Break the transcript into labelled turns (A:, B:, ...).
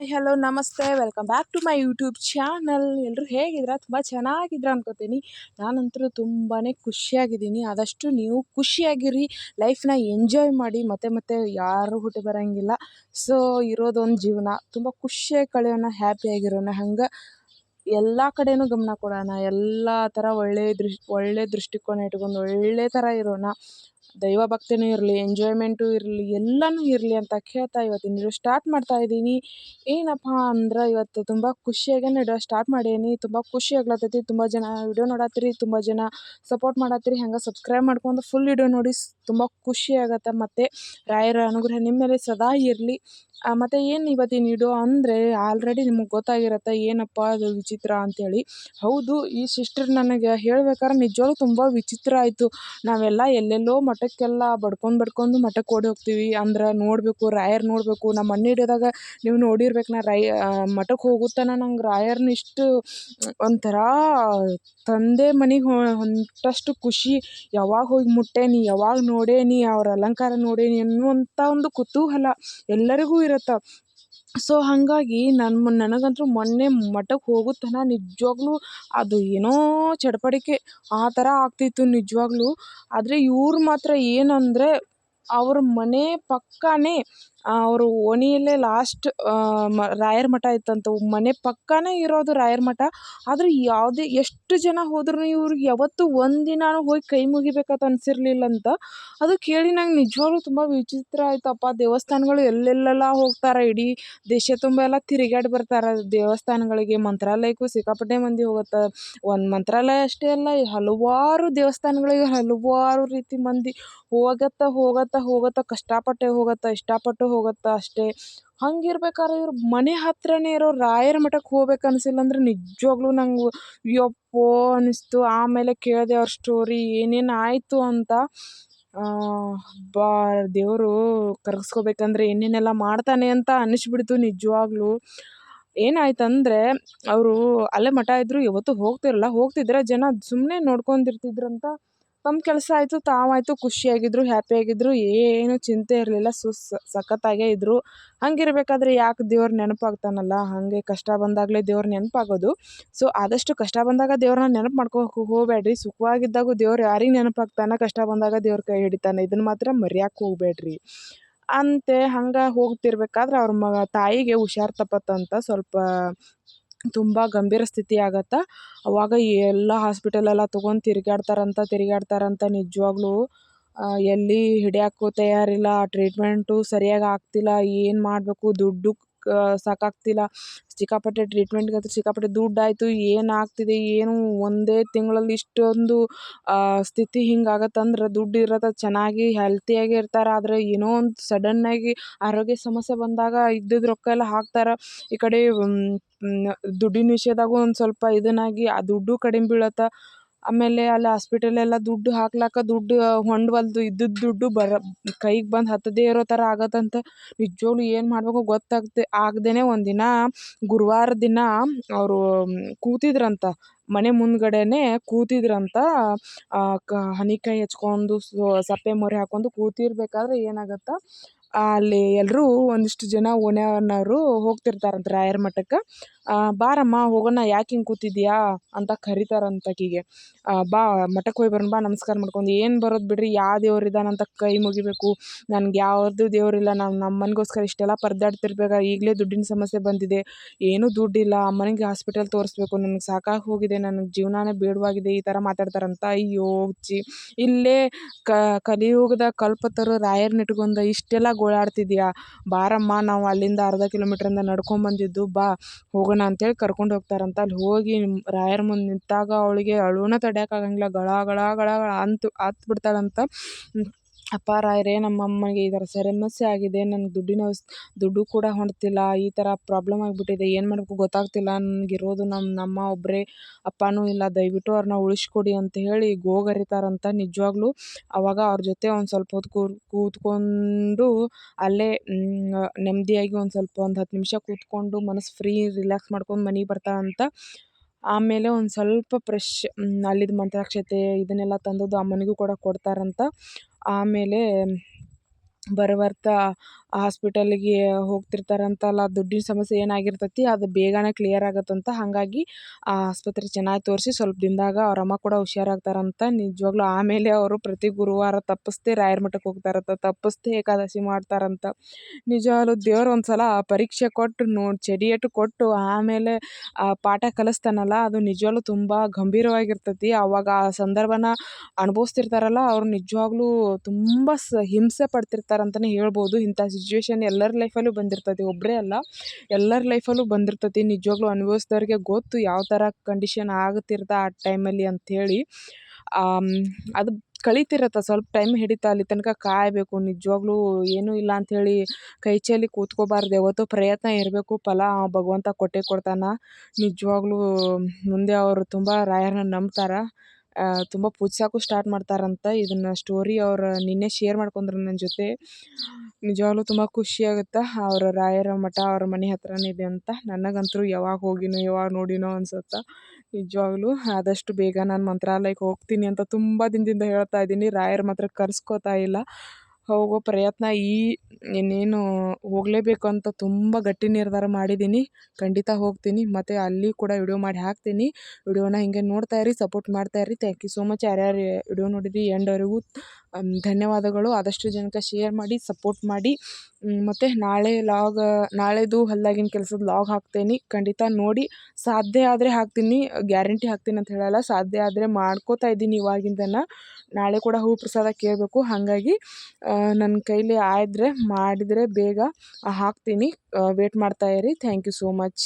A: Hello ನಮಸ್ತೆ. Welcome back to my YouTube channel ಎಲ್ಲರೂ ಹೇಗಿದ್ದೀರಾ? ತುಂಬ ಚೆನ್ನಾಗಿದ್ದೀರಾ ಅನ್ಕೋತೀನಿ. ನಾನಂತರೂ ತುಂಬಾ ಖುಷಿಯಾಗಿದ್ದೀನಿ. ಆದಷ್ಟು ನೀವು ಖುಷಿಯಾಗಿರಿ. ಲೈಫ್ನ ಎಂಜಾಯ್ ಮಾಡಿ. ಮತ್ತೆ ಮತ್ತೆ ಯಾರು ಹುಟ್ಟಿ ಬರೋಂಗಿಲ್ಲ. ಸೊ ಇರೋದೊಂದು ಜೀವನ. ತುಂಬ ಖುಷಿಯಾಗಿ ಕಳೆಯೋಣ ಹ್ಯಾಪಿಯಾಗಿರೋಣ ಹಂಗೆ ಎಲ್ಲ ಕಡೆಯೂ ಗಮನ ಕೊಡೋಣ. ಎಲ್ಲ ಥರ ಒಳ್ಳೆಯ ದೃಷ್ಟಿ ಒಳ್ಳೆಯ ದೃಷ್ಟಿಕೋನ ಇಟ್ಕೊಂಡು ಒಳ್ಳೆ ಥರ ಇರೋಣ. ದೈವ ಭಕ್ತಿನೂ ಇರಲಿ ಎಂಜಾಯ್ಮೆಂಟು ಇರಲಿ, ಎಲ್ಲನೂ ಇರಲಿ ಅಂತ ಕೇಳ್ತಾ ಇವತ್ತಿನ ಸ್ಟಾರ್ಟ್ ಮಾಡ್ತಾ ಇದ್ದೀನಿ. ಏನಪ್ಪ ಅಂದ್ರೆ ಇವತ್ತು ತುಂಬ ಖುಷಿಯಾಗೇ ವಿಡಿಯೋ ಸ್ಟಾರ್ಟ್ ಮಾಡೀನಿ. ತುಂಬ ಖುಷಿ ಆಗ್ಲತ್ತೈತಿ. ತುಂಬ ಜನ ವಿಡಿಯೋ ನೋಡತ್ತೀರಿ ತುಂಬ ಜನ ಸಪೋರ್ಟ್ ಮಾಡತ್ತೀರಿ ಹಂಗೆ ಸಬ್ಸ್ಕ್ರೈಬ್ ಮಾಡ್ಕೊಂಡು ಫುಲ್ ವಿಡಿಯೋ ನೋಡಿ ತುಂಬ ಖುಷಿ ಆಗತ್ತೆ. ಮತ್ತು ರಾಯರ ಅನುಗ್ರಹ ನಿಮ್ಮ ಮೇಲೆ ಸದಾ ಇರಲಿ. ಮತ್ತು ಏನು ಇವತ್ತಿನ ಇದು ಅಂದರೆ ಆಲ್ರೆಡಿ ನಿಮಗೆ ಗೊತ್ತಾಗಿರುತ್ತೆ ಏನಪ್ಪ ಅದು ವಿಚಿತ್ರ ಅಂಥೇಳಿ ಹೌದು, ಈ ಸಿಸ್ಟರ್ ನನಗೆ ಹೇಳ್ಬೇಕಾದ್ರೆ ನಿಜವಾಗ್ಲೂ ತುಂಬ ವಿಚಿತ್ರ ಆಯಿತು. ನಾವೆಲ್ಲ ಎಲ್ಲೆಲ್ಲೋ ಮಠಕ್ಕೆಲ್ಲ ಬಡ್ಕೊಂಡು ಬಡ್ಕೊಂಡು ಮಠಕ್ಕೆ ಓಡಿ ಹೋಗ್ತೀವಿ. ಅಂದ್ರೆ ನೋಡಬೇಕು, ರಾಯರ್ ನೋಡಬೇಕು. ನಮ್ಮ ಮನೆ ಹಿಡಿದಾಗ ನೀವು ನೋಡಿರ್ಬೇಕು, ನಾ ರಾಯ ಮಠಕ್ಕೆ ಹೋಗೋ ತನಕ ನಂಗೆ ರಾಯರ್ನ ಇಷ್ಟು ಒಂಥರ ತಂದೆ ಮನೆಗೆ ಹೊಂಟಷ್ಟು ಖುಷಿ. ಯಾವಾಗ ಹೋಗಿ ಮುಟ್ಟೇನಿ, ಯಾವಾಗ ನೋಡೇನಿ, ಅವ್ರ ಅಲಂಕಾರ ನೋಡೇನಿ ಅನ್ನುವಂಥ ಒಂದು ಕುತೂಹಲ. ಎಲ್ಲರಿಗೂ ಇರುತ್ತೆ. ಸೊ ಹಾಗಾಗಿ ನನ್ನ ನನಗಂತೂ ಮೊನ್ನೆ ಮಠಕ್ಕೆ ಹೋಗೋ ತನಕ ನಿಜವಾಗ್ಲೂ ಅದು ಏನೋ ಚಡಪಡಿಕೆ ಆ ಥರ ಆಗ್ತಿತ್ತು ನಿಜವಾಗ್ಲೂ. ಆದರೆ ಇವ್ರು ಮಾತ್ರ ಏನಂದರೆ ಅವ್ರ ಮನೆ ಪಕ್ಕನೇ ಅವರು ಓಣಿಯಲ್ಲೇ ಲಾಸ್ಟ್ ಮ, ರಾಯರ ಮಠ ಇತ್ತಂತ. ಮನೆ ಪಕ್ಕನೇ ಇರೋದು ರಾಯರ ಮಠ. ಆದರೆ ಯಾವುದೇ ಎಷ್ಟು ಜನ ಹೋದ್ರೂ ಇವ್ರಿಗೆ ಯಾವತ್ತೂ ದಿನಾನು ಹೋಗಿ ಕೈ ಮುಗಿಬೇಕಂತ ಅನಿಸಿರ್ಲಿಲ್ಲಂತ. ಅದು ಕೇಳಿ ನಂಗೆ ನಿಜವಾಗ್ಲೂ ತುಂಬ ವಿಚಿತ್ರ ಆಯ್ತಪ್ಪ. ದೇವಸ್ಥಾನಗಳು ಎಲ್ಲೆಲ್ಲೆಲ್ಲ ಹೋಗ್ತಾರೆ. ಇಡೀ ದೇಶ ತುಂಬ ಎಲ್ಲ ತಿರುಗಾಡಿ ಬರ್ತಾರೆ ದೇವಸ್ಥಾನಗಳಿಗೆ. ಮಂತ್ರಾಲಯಕ್ಕೂ ಸಿಕ್ಕಾಪಟ್ಟೆ ಮಂದಿ ಹೋಗುತ್ತೆ. ಒಂದು ಮಂತ್ರಾಲಯ ಅಷ್ಟೇ ಅಲ್ಲ, ಹಲವಾರು ದೇವಸ್ಥಾನಗಳಿಗೆ ಹಲವಾರು ರೀತಿ ಮಂದಿ ಹೋಗತ್ತಾ ಹೋಗತ್ತಾ ಹೋಗತ್ತಾ, ಕಷ್ಟಪಟ್ಟೆ ಹೋಗತ್ತಾ, ಇಷ್ಟಪಟ್ಟು ಹೋಗತ್ತಾ ಅಷ್ಟೇ. ಹಂಗಿರ್ಬೇಕಾದ್ರೆ ಇವ್ರ ಮನೆ ಹತ್ರನೇ ಇರೋ ರಾಯರ ಮಠಕ್ಕೆ ಹೋಗ್ಬೇಕು ಅನಿಸಿಲ್ಲ ಅಂದ್ರೆ ನಿಜವಾಗ್ಲೂ ನಂಗೆ ಯಪ್ಪೋ ಅನ್ನಿಸ್ತು ಆಮೇಲೆ ಕೇಳಿದೆ ಅವ್ರ ಸ್ಟೋರಿ ಏನೇನು ಆಯಿತು ಅಂತ. ಬಾ ದೇವರು ಕರಗಿಸ್ಕೋಬೇಕಂದ್ರೆ ಏನೇನೆಲ್ಲ ಮಾಡ್ತಾನೆ ಅಂತ ಅನ್ನಿಸ್ಬಿಡ್ತು ನಿಜವಾಗ್ಲೂ. ಏನಾಯ್ತಂದ್ರೆ ಅವರು ಅಲ್ಲೇ ಮಠ ಇದ್ದರು ಇವತ್ತು ಹೋಗ್ತಿರಲ್ಲ ಹೋಗ್ತಿದ್ರೆ ಜನ ಸುಮ್ಮನೆ ನೋಡ್ಕೊಂಡಿರ್ತಿದ್ರಂತ ತಮ್ಮ ಕೆಲಸ ಆಯಿತು ತಾವಾಯಿತು ಖುಷಿಯಾಗಿದ್ದರು ಹ್ಯಾಪಿಯಾಗಿದ್ದರು ಏನು ಚಿಂತೆ ಇರಲಿಲ್ಲ, ಸುಸ್, ಸಖತ್ತಾಗೇ ಇದ್ದರು ಹಂಗಿರ್ಬೇಕಾದ್ರೆ ಯಾಕೆ ದೇವ್ರ ನೆನಪಾಗ್ತಾನಲ್ಲ? ಹಾಗೆ ಕಷ್ಟ ಬಂದಾಗಲೇ ದೇವ್ರ ನೆನಪಾಗೋದು. ಸೊ, ಆದಷ್ಟು ಕಷ್ಟ ಬಂದಾಗ ದೇವ್ರನ್ನ ನೆನಪು ಮಾಡ್ಕೋಕೆ ಹೋಗಬೇಡ್ರಿ. ಸುಖವಾಗಿದ್ದಾಗೂ ದೇವ್ರು ಯಾರಿಗೆ ನೆನಪಾಗ್ತಾನೆ? ಕಷ್ಟ ಬಂದಾಗ ದೇವ್ರ ಕೈ ಹಿಡಿತಾನೆ. ಇದನ್ನು ಮಾತ್ರ ಮರ್ಯಾಕೆ ಹೋಗಬೇಡ್ರಿ. ಅಂತೆ ಹಂಗೆ ಹೋಗ್ತಿರ್ಬೇಕಾದ್ರೆ ಅವ್ರ ಮಗ ತಾಯಿಗೆ ಹುಷಾರು ತಪ್ಪತ್ತಂತ ಸ್ವಲ್ಪ ತುಂಬ ಗಂಭೀರ ಸ್ಥಿತಿ ಆಗತ್ತೆ. ಅವಾಗ ಎಲ್ಲ ಹಾಸ್ಪಿಟಲೆಲ್ಲ ತೊಗೊಂಡು ತಿರುಗಾಡ್ತಾರಂತ ತಿರುಗಾಡ್ತಾರಂತ ನಿಜವಾಗ್ಲೂ ಎಲ್ಲಿ ಹಿಡಿಯೋಕ್ಕೂ ತಯಾರಿಲ್ಲ. ಟ್ರೀಟ್ಮೆಂಟು ಸರಿಯಾಗಿ ಆಗ್ತಿಲ್ಲ. ಏನು ಮಾಡಬೇಕು? ದುಡ್ಡು ಸಾಕಾಗ್ತಿಲ್ಲ. ಸಿಕ್ಕಾಪಟ್ಟೆ ಟ್ರೀಟ್ಮೆಂಟ್ಗಂತೂ ಸಿಕ್ಕಾಪಟ್ಟೆ ದುಡ್ಡು ಆಯಿತು, ಏನು ಒಂದೇ ತಿಂಗಳಲ್ಲಿ ಇಷ್ಟೊಂದು ಸ್ಥಿತಿ ಹಿಂಗೆ ಆಗತ್ತಂದ್ರೆ ದುಡ್ಡು ಇರತ್ತೆ, ಚೆನ್ನಾಗಿ ಹೆಲ್ತಿಯಾಗಿ ಇರ್ತಾರೆ. ಆದರೆ ಏನೋ ಒಂದು ಸಡನ್ನಾಗಿ ಆರೋಗ್ಯ ಸಮಸ್ಯೆ ಬಂದಾಗ ಇದ್ದಿದ್ದು ರೊಕ್ಕ ಎಲ್ಲ ಹಾಕ್ತಾರೆ. ಈ ಕಡೆ ದುಡ್ಡಿನ ವಿಷಯದಾಗೂ ಒಂದು ಸ್ವಲ್ಪ ಇದನ್ನಾಗಿ, ಆ ದುಡ್ಡು ಕಡಿಮೆ ಬೀಳತ್ತೆ. ಆಮೇಲೆ ಅಲ್ಲಿ ಹಾಸ್ಪಿಟಲೆಲ್ಲ ದುಡ್ಡು ಹಾಕ್ಲಾಕ ದುಡ್ಡು ಹೊಂಡವಲ್ದು ಇದ್ದಿದ್ದು ದುಡ್ಡು ಬರ, ಕೈಗೆ ಬಂದು ಹತ್ತದೇ ಇರೋ ಥರ ಆಗತ್ತಂತ ನಿಜವಾಗ್ಲೂ ಏನು ಮಾಡಬೇಕು ಗೊತ್ತಾಗದೆ ಆಗ್ದೇ ಒಂದಿನ ಗುರುವಾರ ದಿನ ಅವರು ಕೂತಿದ್ರಂತ, ಮನೆ ಮುಂದ್ಗಡೆನೆ ಕೂತಿದ್ರಂತ ಕ ಹನಿಕಾಯಿ ಹೆಚ್ಕೊಂಡು ಸಪ್ಪೆ ಮೊರೆ ಹಾಕೊಂಡು ಕೂತಿರ್ಬೇಕಾದ್ರೆ ಏನಾಗತ್ತೆ, ಅಲ್ಲಿ ಎಲ್ಲರೂ ಒಂದಿಷ್ಟು ಜನ ಓಣ್ಯಾನವರು ಹೋಗ್ತಿರ್ತಾರಂತ ರಾಯರ ಮಠಕ್ಕೆ. ಬಾರಮ್ಮ, ಹೋಗೋಣ, ಯಾಕೆ ಹಿಂಗೆ ಕೂತಿದ್ದೀಯಾ ಅಂತ ಕರಿತಾರಂತೆ ಆಕಿಗೆ. ಬಾ ಮಠಕ್ಕೆ ಹೋಗಿ ಬರೋಣ, ಬಾ, ನಮಸ್ಕಾರ ಮಾಡ್ಕೊಂಡು. ಏನು ಬರೋದು ಬಿಡ್ರಿ ಯಾವ ದೇವ್ರು ಇದಾನಂತ ಕೈ ಮುಗಿಬೇಕು. ನನ್ಗೆ ಯಾವ್ದು ದೇವರಿಲ್ಲ ನಾನು ನಮ್ಮನಗೋಸ್ಕರ ಇಷ್ಟೆಲ್ಲ ಪರದಾಡ್ತಿರ್ಬೇಕಾ ಈಗಲೇ ದುಡ್ಡಿನ ಸಮಸ್ಯೆ ಬಂದಿದೆ. ಏನೂ ದುಡ್ಡಿಲ್ಲ, ಅಮ್ಮನಿಗೆ ಹಾಸ್ಪಿಟಲ್ ತೋರಿಸ್ಬೇಕು. ನನಗೆ ಸಾಕಾಗಿ ಹೋಗಿದೆ, ನನಗೆ ಜೀವನಾನೇ ಬೇಡವಾಗಿದೆ, ಈ ಥರ ಮಾತಾಡ್ತಾರಂತ. ಅಯ್ಯೋ, ಹುಚ್ಚಿ. ಇಲ್ಲೇ ಕಲಿಯುಗದ ಕಲ್ಪತರು ರಾಯರ್ನ ಇಟ್ಕೊಂಡು ಇಷ್ಟೆಲ್ಲ ಗೋಳಾಡ್ತಿದ್ಯಾ ಬಾರಮ್ಮ, ನಾವು ಅಲ್ಲಿಂದ ಅರ್ಧ ಕಿಲೋಮೀಟ್ರಿಂದ ನಡ್ಕೊಂಬಂದಿದ್ದು, ಬಾ, ಹೋಗೋಣ. ಅಂತೇಳಿ ಕರ್ಕೊಂಡು ಹೋಗ್ತಾರಂತ. ಅಲ್ಲಿ ಹೋಗಿ ರಾಯರ ಮುಂದೆ ನಿಂತಾಗ ಅವಳಿಗೆ ಅಳುನ ತಡ್ಯೋಕ್ಕಾಗಂಗಿಲ್ಲ ಗಳ ಗಳ ಗಳ ಗಳ ಅಂತು ಅತ್ತು ಬಿಡ್ತಾಳಂತ. ಅಪ್ಪ ರಾಯರೇ ನಮ್ಮ ಅಮ್ಮನಿಗೆ ಈ ಥರ ಸಮಸ್ಯೆ ಆಗಿದೆ, ನನಗೆ ದುಡ್ಡಿನ ದುಡ್ಡು ಕೂಡ ಹೊಂಡ್ತಿಲ್ಲ ಈ ಥರ ಪ್ರಾಬ್ಲಮ್ ಆಗಿಬಿಟ್ಟಿದೆ, ಏನು ಮಾಡಬೇಕು ಗೊತ್ತಾಗ್ತಿಲ್ಲ, ನನಗಿರೋದು ನಮ್ಮ ನಮ್ಮ ಒಬ್ಬರೇ ಅಪ್ಪನೂ ಇಲ್ಲ, ದಯವಿಟ್ಟು ಅವ್ರನ್ನ ಉಳಿಸ್ಕೊಡಿ ಅಂತ ಹೇಳಿ ಗೋಗರಿತಾರಂತ ನಿಜವಾಗ್ಲೂ. ಅವಾಗ ಅವ್ರ ಜೊತೆ ಒಂದು ಸ್ವಲ್ಪ ಹೊತ್ತು ಕೂರ್, ಕೂತ್ಕೊಂಡು ಅಲ್ಲೇ ನೆಮ್ಮದಿಯಾಗಿ ಒಂದು ಸ್ವಲ್ಪ ಒಂದು ಹತ್ತು ನಿಮಿಷ ಕೂತ್ಕೊಂಡು ಮನಸ್ಸು ಫ್ರೀ ರಿಲ್ಯಾಕ್ಸ್ ಮಾಡ್ಕೊಂಡು ಮನೆಗೆ ಬರ್ತಾರಂತ. ಆಮೇಲೆ ಒಂದು ಸ್ವಲ್ಪ ಫ್ರೆಶ್ ಅಲ್ಲಿದ್ದು ಮಂತ್ರಾಕ್ಷತೆ ಇದನ್ನೆಲ್ಲ ತಂದದ್ದು ಅಮ್ಮನಿಗೂ ಕೂಡ ಕೊಡ್ತಾರಂತ. ಆಮೇಲೆ ಬರುವರ್ತಾ ಹಾಸ್ಪಿಟಲಿಗೆ ಹೋಗ್ತಿರ್ತಾರಂತಲ್ಲ, ದುಡ್ಡಿನ ಸಮಸ್ಯೆ ಏನಾಗಿರ್ತೈತಿ, ಅದು ಬೇಗನೆ ಕ್ಲಿಯರ್ ಆಗತ್ತಂತ ಹಾಗಾಗಿ ಆ ಆಸ್ಪತ್ರೆ ಚೆನ್ನಾಗಿ ತೋರಿಸಿ ಸ್ವಲ್ಪ ದಿನದಾಗ ಅವ್ರ ಅಮ್ಮ ಕೂಡ ಹುಷಾರಾಗ್ತಾರಂತ ನಿಜವಾಗ್ಲೂ ಆಮೇಲೆ ಅವರು ಪ್ರತಿ ಗುರುವಾರ ತಪ್ಪಿಸ್ದೇ ರಾಯರ ಮಠಕ್ಕೆ ಹೋಗ್ತಾರಂತ, ತಪ್ಪಿಸ್ದೆ ಏಕಾದಶಿ ಮಾಡ್ತಾರಂತ. ನಿಜವಾಗ್ಲೂ ದೇವ್ರು ಒಂದು ಸಲ ಪರೀಕ್ಷೆ ಕೊಟ್ಟು ನೋಡಿ ಚಡಿಯಟ್ಟು ಕೊಟ್ಟು ಆಮೇಲೆ ಆ ಪಾಠ ಕಲಿಸ್ತಾನಲ್ಲ, ಅದು ನಿಜವಾಗ್ಲೂ ತುಂಬ ಗಂಭೀರವಾಗಿರ್ತೈತಿ. ಆವಾಗ ಆ ಸಂದರ್ಭನ ಅನುಭವಿಸ್ತಿರ್ತಾರಲ್ಲ, ಅವ್ರು ನಿಜವಾಗ್ಲೂ ತುಂಬ ಸ ಹಿಂಸೆ ಪಡ್ತಿರ್ತಾರಂತಲೇ ಹೇಳ್ಬೋದು ಇಂಥ ಸಿಚುವೇಶನ್ ಎಲ್ಲರ ಲೈಫಲ್ಲೂ ಬಂದಿರ್ತೈತಿ ಒಬ್ಬರೇ ಅಲ್ಲ, ಎಲ್ಲರ ಲೈಫಲ್ಲೂ ಬಂದಿರ್ತತಿ ನಿಜವಾಗ್ಲೂ ಅನುಭವಿಸ್ದವ್ರಿಗೆ ಗೊತ್ತು ಯಾವ ಥರ ಕಂಡೀಷನ್ ಆಗುತ್ತಿರ್ತ ಆ ಟೈಮಲ್ಲಿ ಅಂಥೇಳಿ. ಅದು ಕಳೀತಿರತ್ತ. ಸ್ವಲ್ಪ ಟೈಮ್ ಹಿಡಿತಾ ಅಲ್ಲಿ ತನಕ ಕಾಯಬೇಕು. ನಿಜವಾಗ್ಲೂ ಏನೂ ಇಲ್ಲ ಅಂಥೇಳಿ ಕೈ ಚೆಲ್ಲಿ ಕೂತ್ಕೋಬಾರ್ದು. ಯಾವತ್ತೂ ಪ್ರಯತ್ನ ಇರಬೇಕು. ಫಲ ಭಗವಂತ ಕೊಟ್ಟೆ ಕೊಡ್ತಾನೆ. ನಿಜವಾಗ್ಲೂ ಮುಂದೆ ಅವರು ತುಂಬ ರಾಯರನ್ನ ನಂಬ್ತಾರೆ. ತುಂಬ ಪೂಜ್ಸೋಕ್ಕೂ ಸ್ಟಾರ್ಟ್ ಮಾಡ್ತಾರಂತ. ಇದನ್ನು ಸ್ಟೋರಿ ಅವ್ರು ನಿನ್ನೆ ಶೇರ್ ಮಾಡ್ಕೊಂಡ್ರು ನನ್ನ ಜೊತೆ. ನಿಜವಾಗ್ಲೂ ತುಂಬ ಖುಷಿ ಆಗುತ್ತೆ? ಅವ್ರ ರಾಯರ ಮಠ ಅವ್ರ ಮನೆ ಹತ್ರನೇ ಇದೆ ಅಂತ. ನನಗಂತೂ ಯಾವಾಗ ಹೋಗಿನೋ, ಯಾವಾಗ ನೋಡಿನೋ ಅನ್ಸುತ್ತೆ. ನಿಜವಾಗ್ಲೂ ಆದಷ್ಟು ಬೇಗ ನಾನು ಮಂತ್ರಾಲಯಕ್ಕೆ ಹೋಗ್ತೀನಿ ಅಂತ ತುಂಬ ದಿನದಿಂದ ಹೇಳ್ತಾ ಇದ್ದೀನಿ. ರಾಯರ ಮಾತ್ರ ಕರ್ಸ್ಕೊತಾ ಇಲ್ಲ. ಹೋಗೋ ಪ್ರಯತ್ನ ಈ ಇನ್ನೇನು ಹೋಗಲೇಬೇಕು ಅಂತ ತುಂಬ ಗಟ್ಟಿ ನಿರ್ಧಾರ ಮಾಡಿದ್ದೀನಿ. ಖಂಡಿತ ಹೋಗ್ತೀನಿ. ಮತ್ತು ಅಲ್ಲಿ ಕೂಡ ವಿಡಿಯೋ ಮಾಡಿ ಹಾಕ್ತೀನಿ. ವಿಡಿಯೋನ ಹಿಂಗೆ ನೋಡ್ತಾ ಇರಿ ಸಪೋರ್ಟ್ ಮಾಡ್ತಾ ಇರಿ. ಥ್ಯಾಂಕ್ ಯು ಸೋ ಮಚ್ ಯಾರ್ಯಾರು ವಿಡಿಯೋ ನೋಡಿರಿ ಎಂಡ್ವರೆಗೂ ಧನ್ಯವಾದಗಳು. ಆದಷ್ಟು ಜನಕ್ಕೆ ಶೇರ್ ಮಾಡಿ ಸಪೋರ್ಟ್ ಮಾಡಿ. ಮತ್ತು ನಾಳೆ ಲಾಗ್ ನಾಳೆದು ಹೊಲ್ದಾಗಿನ ಕೆಲಸದ ಲಾಗ್ ಹಾಕ್ತೇನೆ. ಖಂಡಿತ ನೋಡಿ. ಸಾಧ್ಯ ಆದರೆ ಹಾಕ್ತೀನಿ. ಗ್ಯಾರಂಟಿ ಹಾಕ್ತೀನಿ ಅಂತ ಹೇಳಲ್ಲ. ಸಾಧ್ಯ ಆದರೆ ಮಾಡ್ಕೋತಾ ಇದ್ದೀನಿ ಇವಾಗಿಂದನೇ. ನಾಳೆ ಕೂಡ ಹೂ ಪ್ರಸಾದ ಕೇಳಬೇಕು. ಹಾಗಾಗಿ ನನ್ನ ಕೈಲಿ ಆದರೆ ಮಾಡಿದರೆ ಬೇಗ ಹಾಕ್ತೀನಿ. ವೇಟ್ ಇರಿ. Thank you so much